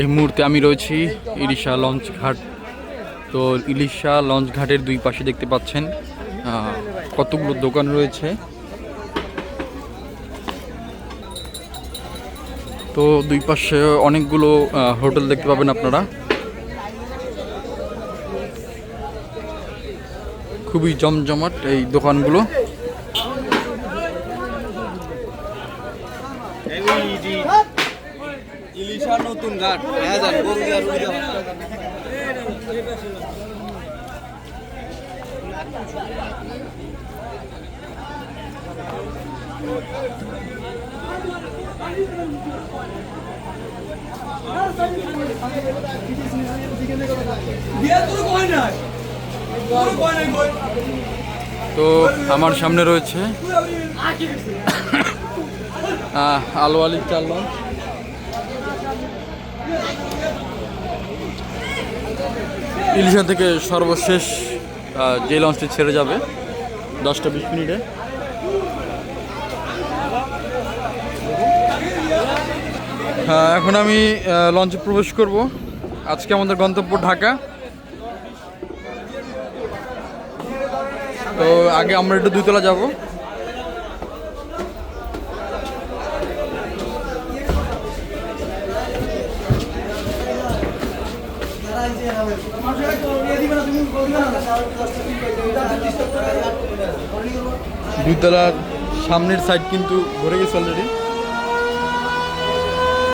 এই মুহূর্তে আমি রয়েছি ইলিশা লঞ্চ ঘাট। তো ইলিশা লঞ্চ ঘাটের দুই পাশে দেখতে পাচ্ছেন কতগুলো দোকান রয়েছে। তো দুই পাশে অনেকগুলো হোটেল দেখতে পাবেন আপনারা। খুবই জমজমাট এই দোকানগুলো। ইলিশা নতুন ঘাট। হ্যাঁ তো আমার সামনে রয়েছে আহ, আলো আলি চাল লঞ্চ ইলিশা থেকে সর্বশেষ যে লঞ্চটি ছেড়ে যাবে, দশটা বিশ মিনিটে। হ্যাঁ এখন আমি লঞ্চে প্রবেশ করব। আজকে আমাদের গন্তব্য ঢাকা। তো আগে আমরা একটু দুইতলা যাব। দুইতলার সামনের সাইড কিন্তু ভরে গেছে অলরেডি